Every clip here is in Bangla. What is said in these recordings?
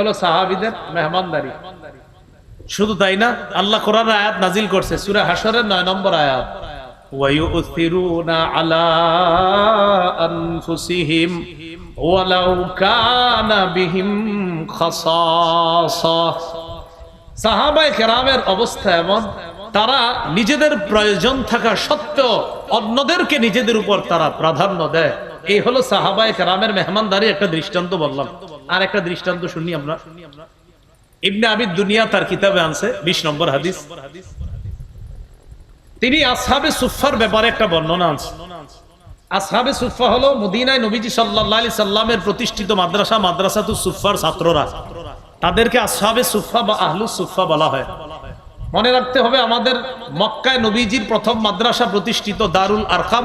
হলো সাহাবিদের মেহমানদারি। শুধু তাই না, আল্লাহ কোরআন আয়াত নাজিল করছে, সূরা হাসরের 9 নম্বর আয়াত। অবস্থা এমন, তারা নিজেদের প্রয়োজন থাকা সত্ত্বেও অন্যদেরকে নিজেদের উপর তারা প্রাধান্য দেয়। এই হলো সাহাবায়ে কেরামের মেহমানদারি একটা দৃষ্টান্ত বললাম। আর একটা দৃষ্টান্ত শুনি আমরা। ইবনে আবিদ দুনিয়া তার কিতাবে আনছে 20 নম্বর হাদিস। তিনি আসহাবে সুফার ব্যাপারে একটা বর্ণনা আনছে। আসহাবে সুফা হলো নবীজি আলাইহি সাল্লামের প্রতিষ্ঠিত মাদ্রাসা, মাদ্রাসাতুস সুফার ছাত্ররা। তাদেরকে আসহাবে সুফা বা আহলুস সুফা বলা হয়। মনে রাখতে হবে আমাদের মক্কায় নবীজির প্রথম মাদ্রাসা প্রতিষ্ঠিত দারুল আরকাম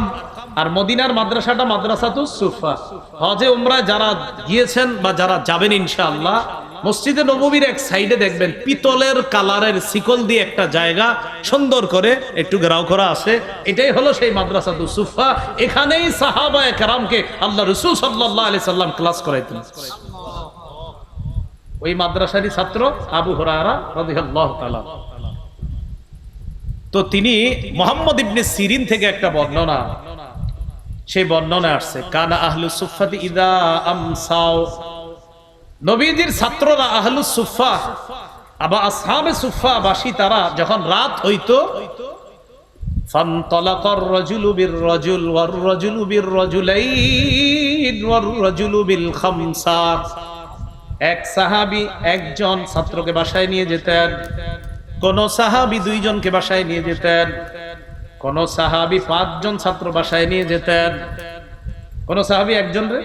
আর মদিনার মাদ্রাসাটা মাদ্রাসাতুস সুফা। হজে, উমরায় যারা গিয়েছেন বা যারা যাবেন ইনশাআল্লাহ, মসজিদে নববীর এক সাইডে দেখবেন পিতলের কালারের শিকল দিয়ে একটা জায়গা সুন্দর করে একটু গ্রাও করা আছে। এটাই হলো সেই মাদ্রাসাতু সুফা। এখানেই সাহাবা একরামকে আল্লাহ রসুল সাল্লাহ আলি সাল্লাম ক্লাস করাইতেন। ওই মাদ্রাসারই ছাত্র আবু হরারা তো তিনি মোহাম্মদ ইবনে সিরিন থেকে একটা বর্ণনা। সেই বর্ণনা আসছে কানা আহলু সুফাতি ইদা আমসাও নবীজির ছাত্ররা আহলু সুফা আবার আসহাবে সুফা বাসী তারা যখন রাত হইতো فانطلق الرجل بالرجل والرجل بالرجلين والرجل بالخمسة এক সাহাবি একজন ছাত্রকে বাসায় নিয়ে যেতেন কোন সাহাবি দুইজনকে বাসায় নিয়ে যেতেন কোন সাহাবি পাঁচজন ছাত্র বাসায় নিয়ে যেতেন। কোন সাহাবি একজন রে?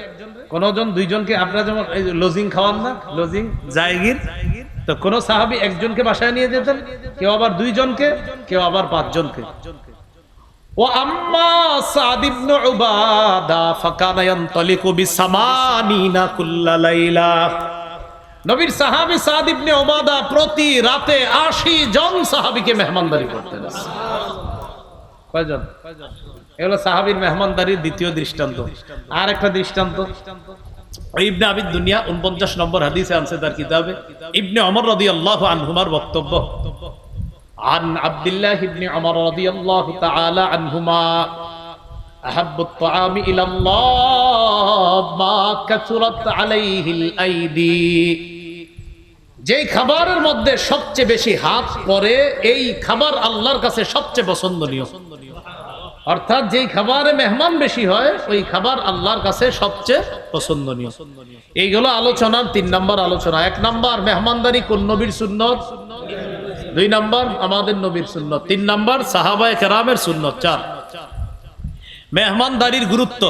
কোন জন দুইজনকে? আপনারা যেমন লজিং খাওয়ান না? লজিং? জায়গির? তো কোন সাহাবি একজনকে বাসায় নিয়ে যেতেন? কেউ আবার দুইজনকে? কেউ আবার পাঁচজনকে। ও আম্মা সাদ ইবনে উবাদা ফাকানা ইয়ানতালিকু বিসামানিনা কুল্লা লাইলা। নবীর সাহাবী সাদ ইবনে উবাদা প্রতি রাতে 80 জন সাহাবীকে মেহমানদারি করতেন। কয়জন এগুলো সাহাবীর মেহমানদারির দ্বিতীয় দৃষ্টান্ত আর একটা দৃষ্টান্ত ইবনে আবিদ দুনিয়া 49 নম্বর হাদিসে আনছে তার কিতাবে ইবনে ওমর রাদিয়াল্লাহু আনহুমার বক্তব্য عن عبد الله بن عمر رضي الله تعالى عنهما أحب الطعام إلى الله ما كثرت عليه الأيدي যেই খাবারের মধ্যে সবচেয়ে বেশি হাত পরে এই খাবার আল্লাহর কাছে সবচেয়ে পছন্দনীয়। অর্থাৎ যেই খাবারে মেহমান বেশি হয়, ওই খাবার আল্লাহর কাছে সবচেয়ে পছন্দনীয়। এইগুলো আলোচনার তিন নম্বর আলোচনা। এক নম্বর, মেহমানদারি কোন নবীর সুন্নত? দুই নম্বর, আমাদের নবীর সুন্নত। তিন নম্বর, সাহাবায় কেরামের সুন্নত। চার, মেহমানদারির গুরুত্ব।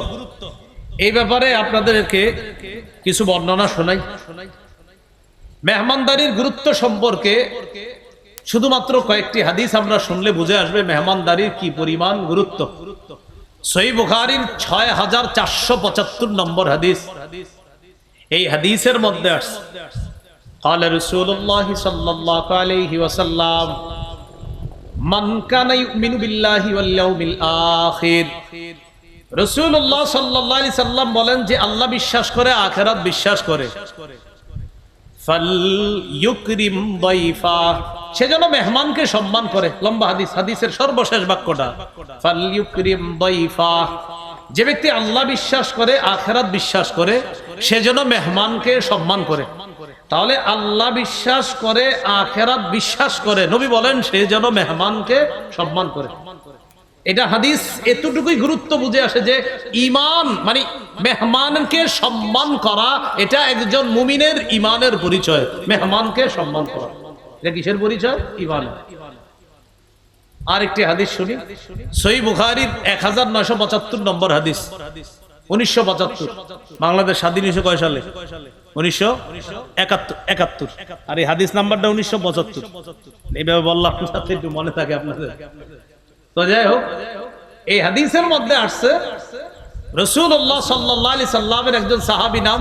এই ব্যাপারে আপনাদেরকে কিছু বর্ণনা শোনাই শোনাই। মেহমানদারির গুরুত্ব সম্পর্কে শুধুমাত্র কয়েকটি হাদিস আমরা শুনলে বুঝে আসবে মেহমানদারির কি পরিমাণ গুরুত্ব সই বুখারির ছয় হাজার চারশো পঁচাত্তর নম্বর হাদিস এই হাদিসের মধ্যে আসছে قال رسول الله صلى الله عليه وسلم من كان يؤمن بالله واليوم الآخر রসুল্লাহ সাল্লাহ আলি সাল্লাম বলেন যে আল্লাহ বিশ্বাস করে আখেরাত বিশ্বাস করে দাইফা। সেজন্য মেহমানকে সম্মান করে। লম্বা হাদিস, হাদিসের সর্বশেষ বাক্যটা। ফাল ইউকরিম দাইফা। যে ব্যক্তি আল্লাহ বিশ্বাস করে, আখেরাত বিশ্বাস করে সেজন্য মেহমানকে সম্মান করে। তাহলে আল্লাহ বিশ্বাস করে, আখেরাত বিশ্বাস করে। নবী বলেন, সে যেন মেহমানকে সম্মান করে। এটা হাদিস এতটুকুই গুরুত্ব বুঝে আসে যে ইমান মানে মেহমানকে সম্মান করা, এটা একজন মুমিনের ইমানের পরিচয়। মেহমানকে সম্মান করা। এটা কিসের পরিচয়? ইমান আরেকটি হাদিস শুনি। সই বুখারির এক হাজার নয়শো পঁচাত্তর নম্বর হাদিস। উনিশশো পঁচাত্তর। বাংলাদেশ স্বাধীন হয়েছে কয় সালে? উনিশশো একাত্তর। একাত্তর। আর এই হাদিস নাম্বারটা উনিশশো পঁচাত্তর। এইভাবে বললাম একটু মনে থাকে আপনাদের। তো যাই হোক এই হাদিসের মধ্যে আসছে রসুল্লাহ সাল্লামের একজন সাহাবি নাম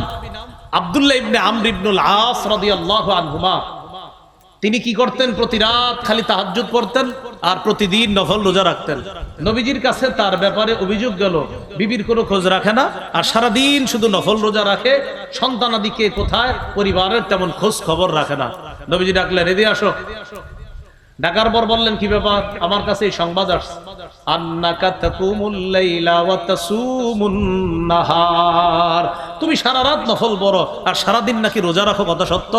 আবদুল্লাহ ইবনে আমর ইবনুল আস রাদিয়াল্লাহু আনহুমা। তিনি কি করতেন? প্রতি রাত খালি পড়তেন আর প্রতিদিন নফল রোজা রাখতেন। নবীজির কাছে তার ব্যাপারে অভিযোগ গেল, বিবির কোনো খোঁজ রাখে না আর সারাদিন শুধু নফল রোজা রাখে, সন্তানাদিকে কোথায়? পরিবারের তেমন খোঁজ খবর রাখে না। নবীজি ডাকলেন এদি আসো। ডাকার পর বললেন, কি ব্যাপার? আমার কাছে এই সংবাদ আসছে। তুমি সারা রাত নফল বড় আর সারা দিন নাকি রোজা রাখো, কথা সত্য?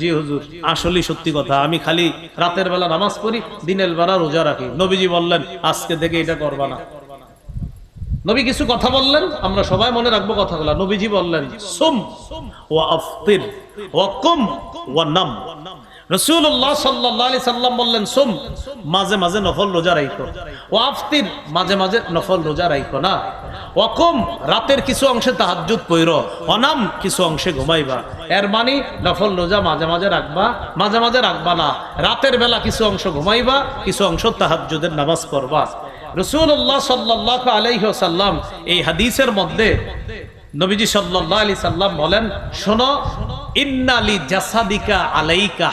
জি হুজুর, আসলেই সত্যি কথা। আমি খালি রাতের বেলা নামাজ পড়ি, দিনের বেলা রোজা রাখি। নবীজি বললেন, আজকে থেকে এটা করবা না। নবী কিছু কথা বললেন, আমরা সবাই মনে রাখব কথাগুলা। নবীজি বললেন, সুম ওয়া আফতির ওয়া কুম ওয়া নাম। মাঝে মাঝে রাতের মানে রাখবা না। রাতের বেলা কিছু অংশ ঘুমাইবা, কিছু অংশ তাহাজ্জুদের নামাজ পড়বা। রসুল্লাহ সাল্লাহ আলাইসাল্লাম এই হাদিসের মধ্যে নবীজি সাল্লাহ আলি সাল্লাম বলেন, শোনো ইন্নালি জাসাদিকা আলাইকা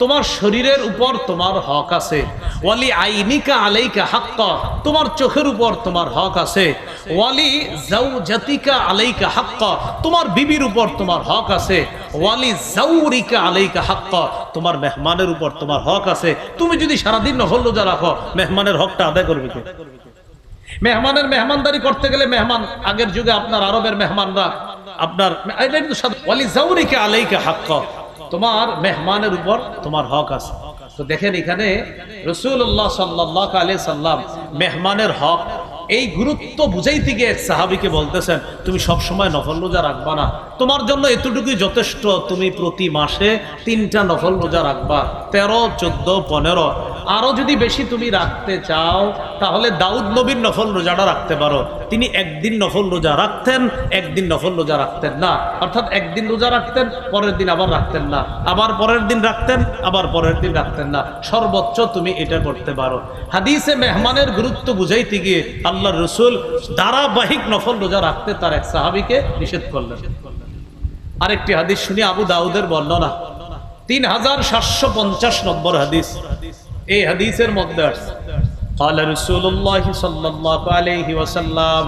তোমার শরীরের উপর তোমার হক আছে। ওয়ালি আইনিকা আলাইকা হাক্ক। তোমার চোখের উপর তোমার হক আছে। ওয়ালি আলাইকা তোমার বিবির উপর তোমার হক আছে। ওয়ালি আলাইকা তোমার মেহমানের উপর তোমার হক আছে। তুমি যদি সারাদিন নফল রোজা রাখো, মেহমানের হকটা আদায় করবে মেহমানের মেহমানদারি করতে গেলে মেহমান আগের যুগে আপনার আরবের মেহমানরা আপনার এটা কিন্তু সাদ- ওয়ালি জাউরিকা আলাইকা হাক্ক। তোমার মেহমানের উপর তোমার হক আছে। তো দেখেন এখানে রসুল্লাহ সাল্লাহ আলি সাল্লাম মেহমানের হক, এই গুরুত্ব বুঝাইতে গিয়ে সাহাবিকে বলতেছেন, তুমি সব সময় নফল রোজা রাখবা না। তোমার জন্য এতটুকুই যথেষ্ট, তুমি প্রতি মাসে তিনটা নফল রোজা রাখবা। তেরো, চোদ্দ, পনেরো। আরও যদি বেশি তুমি রাখতে চাও, তাহলে দাউদ নবীর নফল রোজাটা রাখতে পারো। তিনি একদিন নফল রোজা রাখতেন, একদিন নফল রোজা রাখতেন না। অর্থাৎ একদিন রোজা রাখতেন, পরের দিন আবার রাখতেন না। আবার পরের দিন রাখতেন, আবার পরের দিন রাখতেন না। সর্বোচ্চ তুমি এটা করতে পারো। হাদিসে মেহমানের গুরুত্ব বুঝাইতে গিয়ে আল্লাহ রসুল ধারাবাহিক নফল রোজা রাখতে তার এক সাহাবিকে নিষেধ করলেন। আরেকটি হাদিস শুনি, আবু দাউদের বর্ণনা। তিন হাজার সাতশো পঞ্চাশ নম্বর হাদিস। এই হাদিসের মধ্যে আসছে। قال رسول الله صلى الله عليه وسلم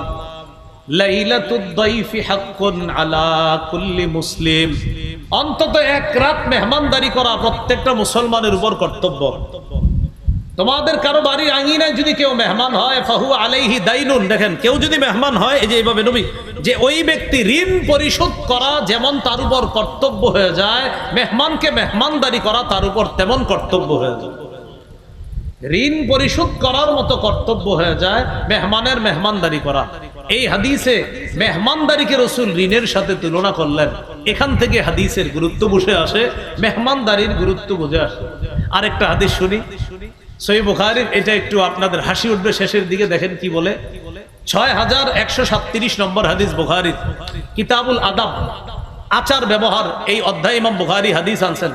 ليلة الضيف حق على كل مسلم অন্তত এক রাত মেহমানদারি করা প্রত্যেকটা মুসলমানের উপর কর্তব্য তোমাদের কারো বাড়ির আঙিনায় যদি কেউ মেহমান হয় ফাহু আলাইহি দাইনুন দেখেন কেউ যদি মেহমান হয় এই যে এইভাবে নবী যে ওই ব্যক্তি ঋণ পরিশোধ করা যেমন তার উপর কর্তব্য হয়ে যায় মেহমানকে মেহমানদারি করা তার উপর তেমন কর্তব্য হয়ে যায় ঋণ পরিশোধ করার মতো কর্তব্য হয়ে যায় মেহমানের মেহমানদারি করা। এই হাদিসে মেহমানদারিকে রসুল ঋণের সাথে তুলনা করলেন। এখান থেকে হাদিসের গুরুত্ব বসে আসে, মেহমানদারির গুরুত্ব বুঝে আসে। আরেকটা হাদিস শুনি। সই বুখারির, এটা একটু আপনাদের হাসি উঠবে, শেষের দিকে দেখেন কি বলে। ছয় হাজার একশো সাতত্রিশ নম্বর হাদিস বুখারির। কিতাবুল আদাব আচার ব্যবহার এই অধ্যায় ইমাম বুখারি হাদিস আনছেন।